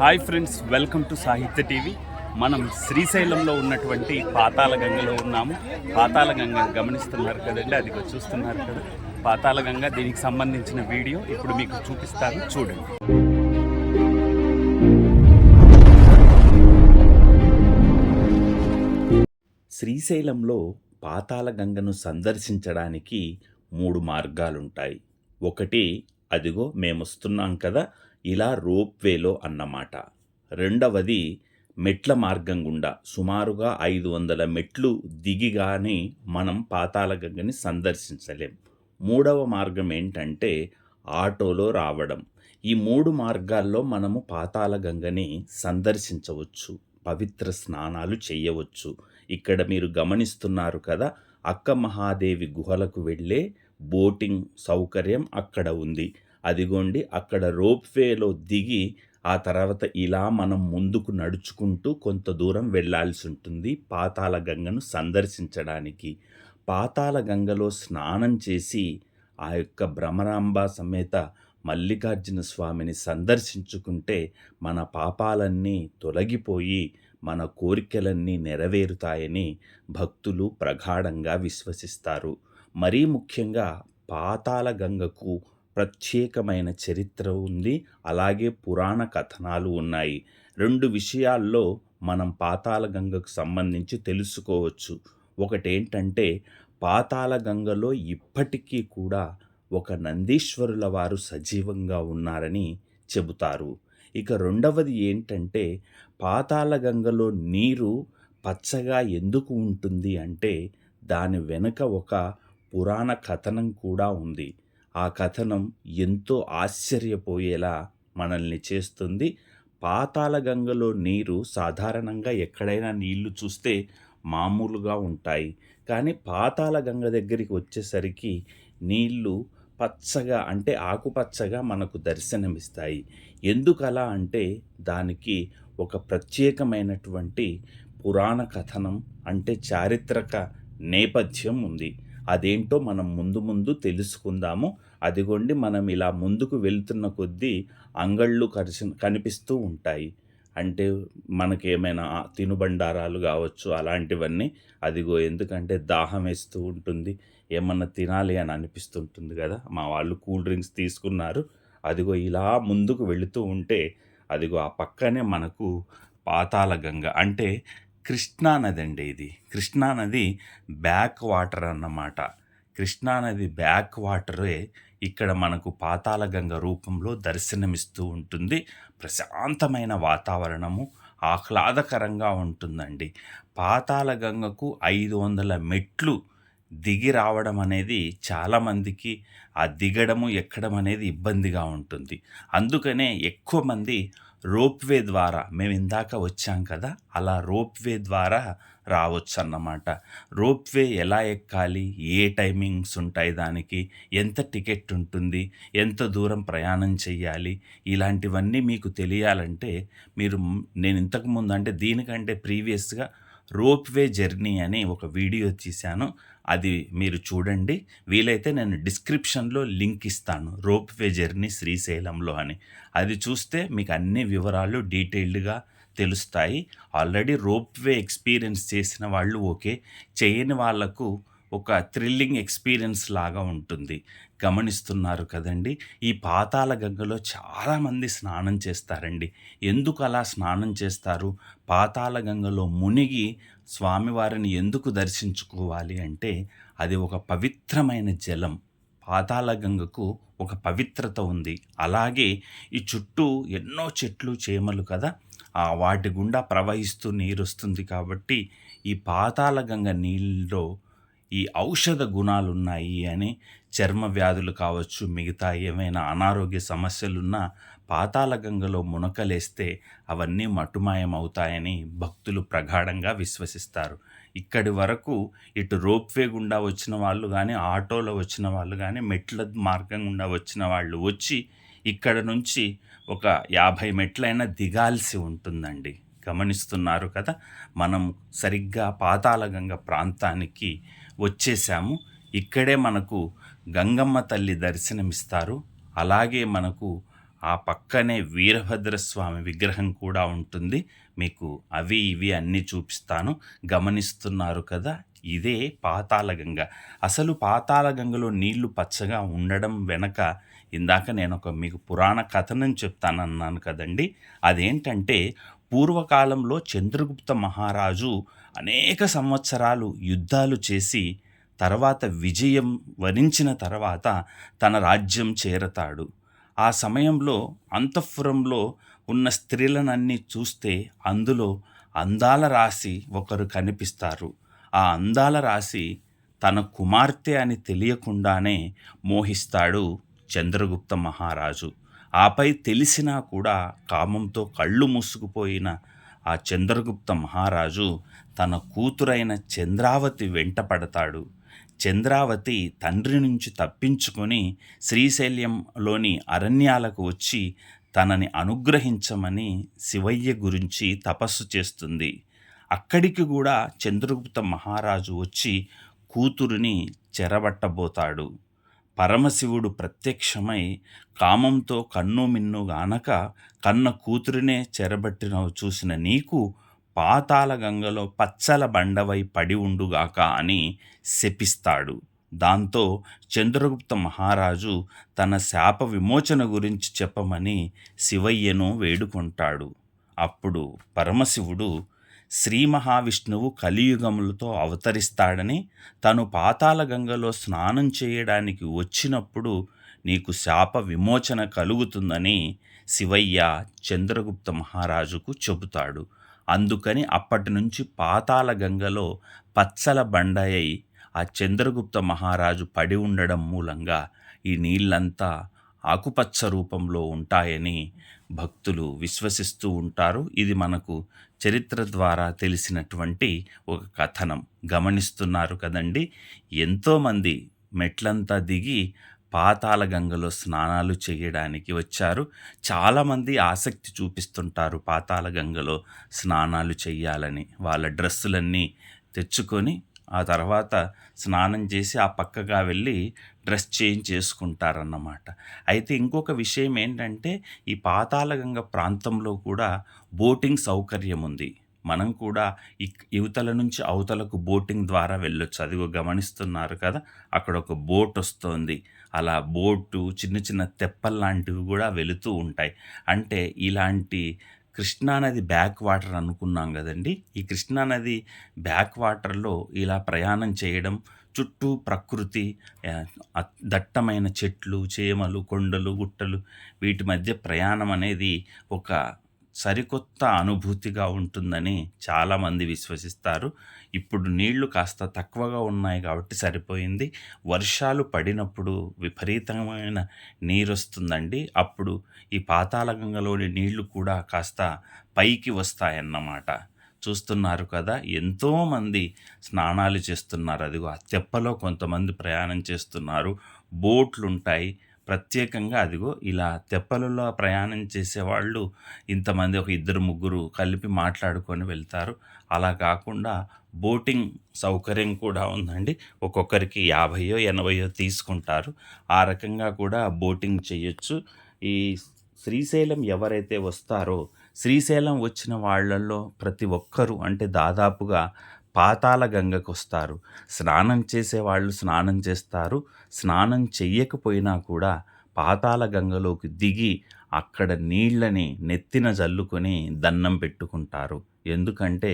Hi friends welcome to Sahitya TV. మనం శ్రీశైలంలో ఉన్నటువంటి పాతాళగంగలో ఉన్నాము. పాతాళ గంగ గమనిస్తున్నారు కదండి అది చూస్తున్నారు కదా. పాతాళగంగ దీనికి సంబంధించిన వీడియో ఇప్పుడు మీకు చూపిస్తాను చూడండి. శ్రీశైలంలో పాతాళగంగను సందర్శించడానికి మూడు మార్గాలుంటాయి. ఒకటి అదిగో మేము వస్తున్నాం కదా ఇలా రోప్వేలో అన్నమాట. రెండవది మెట్ల మార్గం గుండా సుమారుగా ఐదు వందల మెట్లు దిగిగానే మనం పాతాళ గంగని సందర్శించలేం. మూడవ మార్గం ఏంటంటే ఆటోలో రావడం. ఈ మూడు మార్గాల్లో మనము పాతాళ గంగని సందర్శించవచ్చు. పవిత్ర స్నానాలు చేయవచ్చు. ఇక్కడ మీరు గమనిస్తున్నారు కదా అక్క మహాదేవి గుహలకు వెళ్ళే బోటింగ్ సౌకర్యం అక్కడ ఉంది. అదిగోండి అక్కడ రోప్వేలో దిగి ఆ తర్వాత ఇలా మనం ముందుకు నడుచుకుంటూ కొంత దూరం వెళ్ళాల్సి ఉంటుంది. పాతాళ గంగను సందర్శించడానికి. పాతాళ గంగలో స్నానం చేసి ఆ యొక్క భ్రమరాంబ సమేత మల్లికార్జున స్వామిని సందర్శించుకుంటే మన పాపాలన్నీ తొలగిపోయి మన కోరికలన్నీ నెరవేరుతాయని భక్తులు ప్రగాఢంగా విశ్వసిస్తారు. మరీ ముఖ్యంగా పాతాళ గంగకు ప్రత్యేకమైన చరిత్ర ఉంది. అలాగే పురాణ కథనాలు ఉన్నాయి. రెండు విషయాల్లో మనం పాతాళ గంగకు సంబంధించి తెలుసుకోవచ్చు. ఒకటేంటంటే పాతాళ గంగలో ఇప్పటికీ కూడా ఒక నందీశ్వరుల వారు సజీవంగా ఉన్నారని చెబుతారు. ఇక రెండవది ఏంటంటే పాతాళ గంగలో నీరు పచ్చగా ఎందుకు ఉంటుంది అంటే దాని వెనుక ఒక పురాణ కథనం కూడా ఉంది. ఆ కథనం ఎంతో ఆశ్చర్యపోయేలా మనల్ని చేస్తుంది. పాతాళ గంగలో నీరు సాధారణంగా ఎక్కడైనా నీళ్ళు చూస్తే మామూలుగా ఉంటాయి. కానీ పాతాళ గంగ దగ్గరికి వచ్చేసరికి నీళ్ళు పచ్చగా అంటే ఆకుపచ్చగా మనకు దర్శనమిస్తాయి. ఎందుకలా అంటే దానికి ఒక ప్రత్యేకమైనటువంటి పురాణ కథనం అంటే చారిత్రక నేపథ్యం ఉంది. అదేంటో మనం ముందు ముందు తెలుసుకుందాము. అదిగోండి మనం ఇలా ముందుకు వెళ్తున్న కొద్దీ అంగళ్ళు కరిసి కనిపిస్తూ ఉంటాయి. అంటే మనకి ఏమైనా తినుబండారాలు కావచ్చు అలాంటివన్నీ అదిగో ఎందుకంటే దాహం వేస్తూ ఉంటుంది. ఏమన్నా తినాలి అని అనిపిస్తుంటుంది కదా. మా వాళ్ళు కూల్ డ్రింక్స్ తీసుకున్నారు. అదిగో ఇలా ముందుకు వెళుతూ ఉంటే అదిగో ఆ పక్కనే మనకు పాతాల గంగ అంటే కృష్ణానది అండి ఇది. కృష్ణానది బ్యాక్ వాటర్ అన్నమాట. కృష్ణానది బ్యాక్ వాటరే ఇక్కడ మనకు పాతాళ గంగ రూపంలో దర్శనమిస్తూ ఉంటుంది. ప్రశాంతమైన వాతావరణము ఆహ్లాదకరంగా ఉంటుందండి. పాతాళ గంగకు ఐదు వందల మెట్లు దిగి రావడం అనేది చాలామందికి ఆ దిగడము ఎక్కడం అనేది ఇబ్బందిగా ఉంటుంది. అందుకనే ఎక్కువ మంది రోప్వే ద్వారా మేము ఇందాక వచ్చాం కదా అలా రోప్వే ద్వారా రావచ్చు అన్నమాట రోప్వే ఎలా ఎక్కాలి? ఏ టైమింగ్స్ ఉంటాయి దానికి? ఎంత టికెట్ ఉంటుంది? ఎంత దూరం ప్రయాణం చేయాలి ఇలాంటివన్నీ మీకు తెలియాలంటే మీరు నేను ఇంతకుముందు అంటే దీనికంటే ప్రీవియస్గా రోప్వే జర్నీ అని ఒక వీడియో తీశాను. అది మీరు చూడండి. వీలైతే నేను డిస్క్రిప్షన్లో లింక్ ఇస్తాను. రోప్వే జర్నీ శ్రీశైలంలో అని. అది చూస్తే మీకు అన్ని వివరాలు డీటెయిల్డ్గా తెలుస్తాయి. ఆల్రెడీ రోప్వే ఎక్స్పీరియన్స్ చేసిన వాళ్ళు ఓకే. చేయని వాళ్ళకు ఒక థ్రిల్లింగ్ ఎక్స్పీరియన్స్ లాగా ఉంటుంది. గమనిస్తున్నారు కదండి. ఈ పాతాళ గంగలో చాలామంది స్నానం చేస్తారండి. ఎందుకు అలా స్నానం చేస్తారు? పాతాళ గంగలో మునిగి స్వామివారిని ఎందుకు దర్శించుకోవాలి అంటే అది ఒక పవిత్రమైన జలం. పాతాళ గంగకు ఒక పవిత్రత ఉంది. అలాగే ఈ చుట్టూ ఎన్నో చెట్లు చేమలు కదా. ఆ వాటి గుండా ప్రవహిస్తూ నీరు వస్తుంది కాబట్టి ఈ పాతాళ గంగ నీళ్ళలో ఈ ఔషధ గుణాలు ఉన్నాయి అని చర్మ వ్యాధులు కావచ్చు మిగతా ఏమైనా అనారోగ్య సమస్యలున్నా పాతాళ గంగలో మునకలేస్తే అవన్నీ మటుమాయం అవుతాయని భక్తులు ప్రగాఢంగా విశ్వసిస్తారు. ఇక్కడి వరకు ఇటు రోప్వే గుండా వచ్చిన వాళ్ళు కానీ ఆటోలో వచ్చిన వాళ్ళు కానీ మెట్ల మార్గం గుండా వచ్చిన వాళ్ళు వచ్చి ఇక్కడ నుంచి ఒక యాభై మెట్లైనా దిగాల్సి ఉంటుందండి. గమనిస్తున్నారు కదా మనం సరిగ్గా పాతాళగంగ ప్రాంతానికి వచ్చేసాము. ఇక్కడే మనకు గంగమ్మ తల్లి దర్శనమిస్తారు. అలాగే మనకు ఆ పక్కనే వీరభద్రస్వామి విగ్రహం కూడా ఉంటుంది. మీకు అవి ఇవి అన్నీ చూపిస్తాను. గమనిస్తున్నారు కదా ఇదే పాతాళగంగ అసలు పాతాళగంగలో నీళ్ళు పచ్చగా ఉండడం వెనక ఇందాక నేను ఒక మీకు పురాణ కథనం చెప్తానన్నాను కదండి. అదేంటంటే పూర్వకాలంలో చంద్రగుప్త మహారాజు అనేక సంవత్సరాలు యుద్ధాలు చేసి తర్వాత విజయం వరించిన తర్వాత తన రాజ్యం చేరతాడు. ఆ సమయంలో అంతఃపురంలో ఉన్న స్త్రీలనన్నీ చూస్తే అందులో అందాల రాశి ఒకరు కనిపిస్తారు. ఆ అందాల రాశి తన కుమార్తె అని తెలియకుండానే మోహిస్తాడు చంద్రగుప్త మహారాజు. ఆపై తెలిసినా కూడా కామంతో కళ్ళు మూసుకుపోయిన ఆ చంద్రగుప్త మహారాజు తన కూతురైన చంద్రావతి వెంట పడతాడు చంద్రావతి తండ్రి నుంచి తప్పించుకొని శ్రీశైల్యంలోని అరణ్యాలకు వచ్చి తనని అనుగ్రహించమని శివయ్య గురించి తపస్సు చేస్తుంది. అక్కడికి కూడా చంద్రగుప్త మహారాజు వచ్చి కూతురుని చెరబట్టబోతాడు. పరమశివుడు ప్రత్యక్షమై కామంతో కన్ను మిన్ను గానక కన్న కూతురినే చెరబట్టిన చూసిన నీకు పాతాల గంగలో పచ్చల బండవై పడి ఉండుగాక అని శపిస్తాడు. దాంతో చంద్రగుప్త మహారాజు తన శాప విమోచన గురించి చెప్పమని శివయ్యను వేడుకుంటాడు. అప్పుడు పరమశివుడు శ్రీ మహావిష్ణువు కలియుగములతో అవతరిస్తాడని తను పాతాల గంగలో స్నానం చేయడానికి వచ్చినప్పుడు నీకు శాప విమోచన కలుగుతుందని శివయ్య చంద్రగుప్త మహారాజుకు చెబుతాడు. అందుకని అప్పటి నుంచి పాతాళ గంగలో పచ్చల బండయ్యి ఆ చంద్రగుప్త మహారాజు పడి ఉండడం మూలంగా ఈ నీళ్ళంతా ఆకుపచ్చ రూపంలో ఉంటాయని భక్తులు విశ్వసిస్తూ ఉంటారు. ఇది మనకు చరిత్ర ద్వారా తెలిసినటువంటి ఒక కథనం. గమనిస్తున్నారు కదండి. ఎంతోమంది మెట్లంతా దిగి పాతాల గంగలో స్నానాలు చేయడానికి వచ్చారు. చాలామంది ఆసక్తి చూపిస్తుంటారు పాతాల గంగలో స్నానాలు చేయాలని వాళ్ళ డ్రెస్సులన్నీ తెచ్చుకొని ఆ తర్వాత స్నానం చేసి ఆ పక్కగా వెళ్ళి డ్రెస్ చేంజ్ చేసుకుంటారన్నమాట. అయితే ఇంకొక విషయం ఏంటంటే ఈ పాతాళగంగ ప్రాంతంలో కూడా బోటింగ్ సౌకర్యం ఉంది. మనం కూడా ఇక్ యువతల నుంచి అవతలకు బోటింగ్ ద్వారా వెళ్ళొచ్చు. అదిగో గమనిస్తున్నారు కదా అక్కడ ఒక బోట్ వస్తుంది. అలా బోటు చిన్న చిన్న తెప్పల్లాంటివి కూడా వెళుతూ ఉంటాయి. అంటే ఇలాంటి కృష్ణానది బ్యాక్ వాటర్ అనుకున్నాం కదండి. ఈ కృష్ణానది బ్యాక్ వాటర్లో ఇలా ప్రయాణం చేయడం చుట్టూ ప్రకృతి దట్టమైన చెట్లు చేమలు కొండలు గుట్టలు వీటి మధ్య ప్రయాణం అనేది ఒక సరికొత్త అనుభూతిగా ఉంటుందని చాలామంది విశ్వసిస్తారు. ఇప్పుడు నీళ్ళు కాస్త తక్కువగా ఉన్నాయి కాబట్టి సరిపోయింది. వర్షాలు పడినప్పుడు విపరీతమైన నీరు వస్తుందండి అప్పుడు ఈ పాతాళగంగలోని నీళ్ళు కూడా కాస్త పైకి వస్తాయన్నమాట. చూస్తున్నారు కదా ఎంతోమంది స్నానాలు చేస్తున్నారు. అదిగో ఆ తెప్పలో కొంతమంది ప్రయాణం చేస్తున్నారు. బోట్లు ఉంటాయి ప్రత్యేకంగా అదిగో ఇలా తెప్పలలో ప్రయాణం చేసేవాళ్ళు ఇంతమంది ఒక ఇద్దరు ముగ్గురు కలిపి మాట్లాడుకొని వెళ్తారు. అలా కాకుండా బోటింగ్ సౌకర్యం కూడా ఉందండి. ఒక్కొక్కరికి యాభైయో ఎనభైయో తీసుకుంటారు. ఆ రకంగా కూడా బోటింగ్ చేయొచ్చు. ఈ శ్రీశైలం ఎవరైతే వస్తారో శ్రీశైలం వచ్చిన వాళ్ళల్లో ప్రతి ఒక్కరూ అంటే దాదాపుగా పాతాల గంగకు వస్తారు స్నానం చేసేవాళ్ళు స్నానం చేస్తారు. స్నానం చెయ్యకపోయినా కూడా పాతాల గంగలోకి దిగి అక్కడ నీళ్ళని నెత్తిన జల్లుకొని దండం పెట్టుకుంటారు. ఎందుకంటే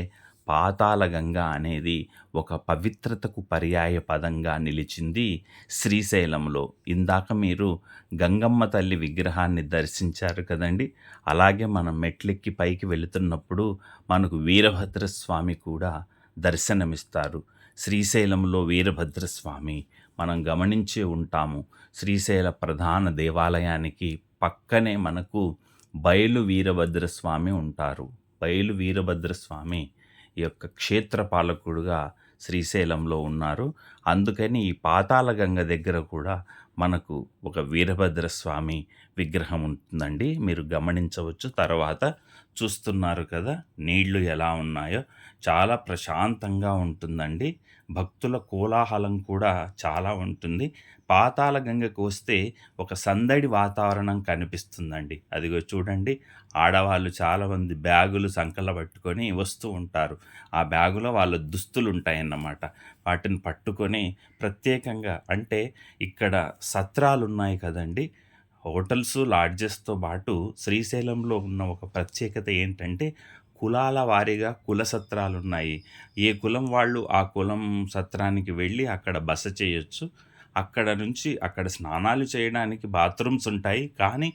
పాతాల గంగ అనేది ఒక పవిత్రతకు పర్యాయ పదంగా నిలిచింది శ్రీశైలంలో. ఇందాక మీరు గంగమ్మ తల్లి విగ్రహాన్ని దర్శించారు కదండి. అలాగే మనం మెట్లెక్కి పైకి వెళుతున్నప్పుడు మనకు వీరభద్రస్వామి కూడా దర్శనమిస్తారు. శ్రీశైలంలో వీరభద్రస్వామి మనం గమనించే ఉంటాము. శ్రీశైల ప్రధాన దేవాలయానికి పక్కనే మనకు బయలు వీరభద్రస్వామి ఉంటారు. బయలు వీరభద్రస్వామి ఈ యొక్క క్షేత్రపాలకుడుగా శ్రీశైలంలో ఉన్నారు. అందుకని ఈ పాతాల గంగ దగ్గర కూడా మనకు ఒక వీరభద్రస్వామి విగ్రహం ఉంటుందండి. మీరు గమనించవచ్చు. తర్వాత చూస్తున్నారు కదా నీళ్ళు ఎలా ఉన్నాయో చాలా ప్రశాంతంగా ఉంటుందండి భక్తుల కోలాహలం కూడా చాలా ఉంటుంది. పాతాళ గంగకు వస్తే ఒక సందడి వాతావరణం కనిపిస్తుందండి. అదిగో చూడండి ఆడవాళ్ళు చాలామంది బ్యాగులు సంకల పట్టుకొని వస్తూ ఉంటారు. ఆ బ్యాగులో వాళ్ళ దుస్తులు ఉంటాయన్నమాట వాటిని పట్టుకొని ప్రత్యేకంగా అంటే ఇక్కడ సత్రాలు ఉన్నాయి కదండీ! హోటల్స్, లాడ్జెస్‌తో పాటు శ్రీశైలంలో ఉన్న ఒక ప్రత్యేకత ఏంటంటే కులాల వారీగా కుల సత్రాలు ఉన్నాయి ఏ కులం వాళ్ళు ఆ కులం సత్రానికి వెళ్ళి అక్కడ బస చేయొచ్చు. అక్కడ నుంచి అక్కడ స్నానాలు చేయడానికి బాత్రూమ్స్ ఉంటాయి. కానీ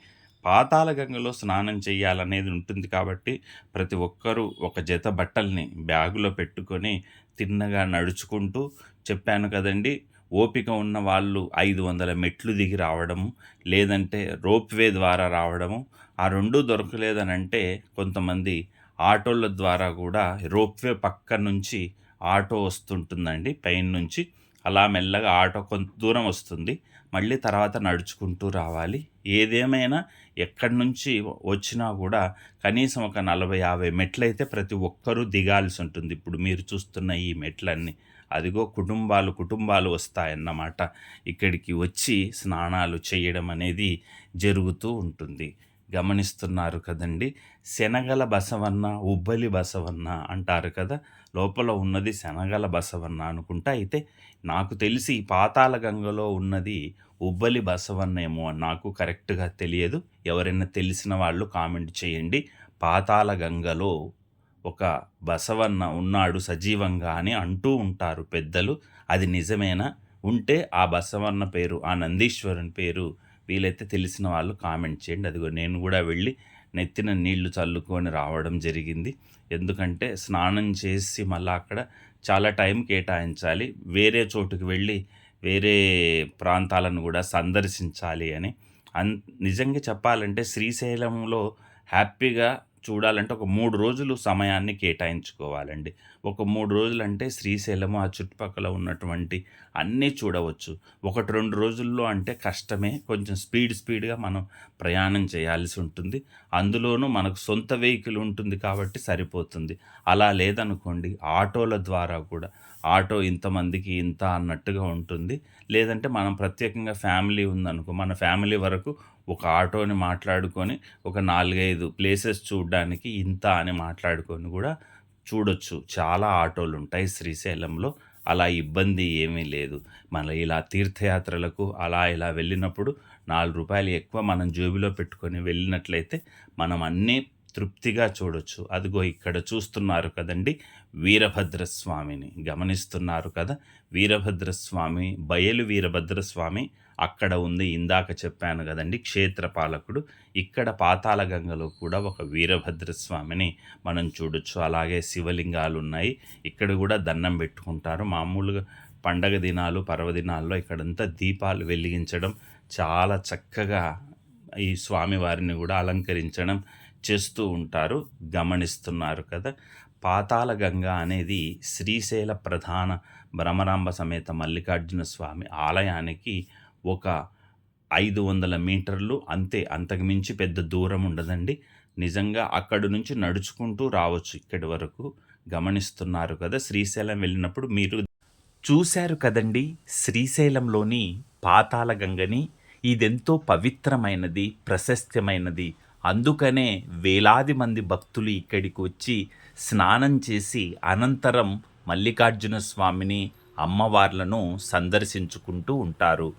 పాతాల గంగలో స్నానం చేయాలనేది ఉంటుంది కాబట్టి ప్రతి ఒక్కరూ ఒక జత బట్టల్ని బ్యాగులో పెట్టుకొని తిన్నగా నడుచుకుంటూ చెప్పాను కదండీ! ఓపిక ఉన్న వాళ్ళు 500 మెట్లు దిగి రావడము, లేదంటే రోప్‌వే ద్వారా రావడము. ఆ రెండు దొరకలేదనంటే కొంతమంది ఆటోల ద్వారా కూడా రోప్‌వే పక్క నుంచి ఆటో వస్తుంటుందండి పైనుంచి. అలా మెల్లగా ఆటో కొంత దూరం వస్తుంది. మళ్ళీ తర్వాత నడుచుకుంటూ రావాలి. ఏదేమైనా ఎక్కడి నుంచి వచ్చినా కూడా కనీసం ఒక 40, 50 మెట్లయితే ప్రతి ఒక్కరూ దిగాల్సి ఉంటుంది ఇప్పుడు మీరు చూస్తున్న ఈ మెట్లన్నీ. అదిగో కుటుంబాలు, కుటుంబాలు వస్తాయన్నమాట. ఇక్కడికి వచ్చి స్నానాలు చేయడం అనేది జరుగుతూ ఉంటుంది. గమనిస్తున్నారు కదండీ! శనగల బసవన్న, ఉబ్బలి బసవన్న అంటారు కదా! లోపల ఉన్నది శనగల బసవన్న అనుకుంటా. అయితే నాకు తెలిసి పాతాళ గంగలో ఉన్నది ఉబ్బలి బసవన్న ఏమో నాకు కరెక్ట్‌గా తెలియదు. ఎవరైనా తెలిసిన వాళ్ళు కామెంట్ చేయండి. పాతాళ గంగలో ఒక బసవన్న ఉన్నాడు సజీవంగా అని అంటూ ఉంటారు పెద్దలు. అది నిజమేనా? ఉంటే ఆ బసవన్న పేరు, ఆ నందీశ్వరుని పేరు వీలైతే తెలిసిన వాళ్ళు కామెంట్ చేయండి. అదిగో నేను కూడా వెళ్ళి నెత్తిన నీళ్ళు చల్లుకొని రావడం జరిగింది. ఎందుకంటే స్నానం చేసి మళ్ళీ అక్కడ చాలా టైం కేటాయించాలి. వేరే చోటుకి వెళ్ళి వేరే ప్రాంతాలను కూడా సందర్శించాలి అని. అన్ నిజంగా చెప్పాలంటే శ్రీశైలంలో హ్యాపీగా చూడాలంటే ఒక మూడు రోజులు సమయాన్ని కేటాయించుకోవాలండి. ఒక మూడు రోజులు అంటే శ్రీశైలము, ఆ చుట్టుపక్కల ఉన్నటువంటి అన్నీ చూడవచ్చు. 1, 2 రోజుల్లో అంటే కష్టమే. కొంచెం స్పీడ్ స్పీడ్‌గా మనం ప్రయాణం చేయాల్సి ఉంటుంది. అందులోనూ మనకు సొంత వెహికల్ ఉంటుంది కాబట్టి సరిపోతుంది. అలా లేదనుకోండి ఆటోల ద్వారా కూడా ఆటో ఇంతమందికి ఇంత అన్నట్టుగా ఉంటుంది. లేదంటే మనం ప్రత్యేకంగా ఫ్యామిలీ ఉందనుకో, మన ఫ్యామిలీ వరకు ఒక ఆటోని మాట్లాడుకొని ఒక 4, 5 ప్లేసెస్ చూడడానికి ఇంత అని మాట్లాడుకొని కూడా చూడొచ్చు. చాలా ఆటోలు ఉంటాయి శ్రీశైలంలో. అలా ఇబ్బంది ఏమీ లేదు. మళ్ళీ ఇలా తీర్థయాత్రలకు అలా ఇలా వెళ్ళినప్పుడు నాలుగు రూపాయలు ఎక్కువ మనం జేబులో పెట్టుకొని వెళ్ళినట్లయితే మనం అన్నీ తృప్తిగా చూడొచ్చు. అదిగో ఇక్కడ చూస్తున్నారు కదండీ! వీరభద్రస్వామిని గమనిస్తున్నారు కదా! వీరభద్రస్వామి, బయలు వీరభద్రస్వామి అక్కడ ఉంది. ఇందాక చెప్పాను కదండి క్షేత్రపాలకుడు. ఇక్కడ పాతాళ గంగలో కూడా ఒక వీరభద్రస్వామిని మనం చూడొచ్చు. అలాగే శివలింగాలు ఉన్నాయి ఇక్కడ కూడా దండం పెట్టుకుంటారు మామూలుగా పండగ దినాలు, పర్వదినాల్లో ఇక్కడంతా దీపాలు వెలిగించడం చాలా చక్కగా ఈ స్వామివారిని కూడా అలంకరించడం చేస్తూ ఉంటారు. గమనిస్తున్నారు కదా! పాతాళ గంగ అనేది శ్రీశైల ప్రధాన భ్రమరాంబ సమేత మల్లికార్జున స్వామి ఆలయానికి ఒక 500 మీటర్లు అంతే. అంతకుమించి పెద్ద దూరం ఉండదండి. నిజంగా అక్కడి నుంచి నడుచుకుంటూ రావచ్చు ఇక్కడి వరకు. గమనిస్తున్నారు కదా! శ్రీశైలం వెళ్ళినప్పుడు మీరు చూశారు కదండీ! శ్రీశైలంలోని పాతాళ గంగని. ఇదెంతో పవిత్రమైనది, ప్రశస్త్యమైనది. అందుకనే వేలాది మంది భక్తులు ఇక్కడికి వచ్చి స్నానం చేసి అనంతరం మల్లికార్జున స్వామిని, అమ్మవార్లను సందర్శించుకుంటూ ఉంటారు.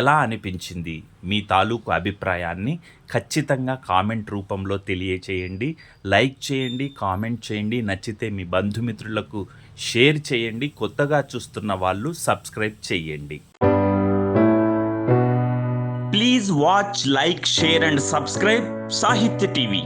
ఎలా అనిపించింది? మీ తాలూకు అభిప్రాయాన్ని ఖచ్చితంగా కామెంట్ రూపంలో తెలియచేయండి. లైక్ చేయండి, కామెంట్ చేయండి. నచ్చితే మీ బంధుమిత్రులకు షేర్ చేయండి. కొత్తగా చూస్తున్న వాళ్ళు సబ్స్క్రైబ్ చేయండి. Please watch like share and subscribe Sahitya TV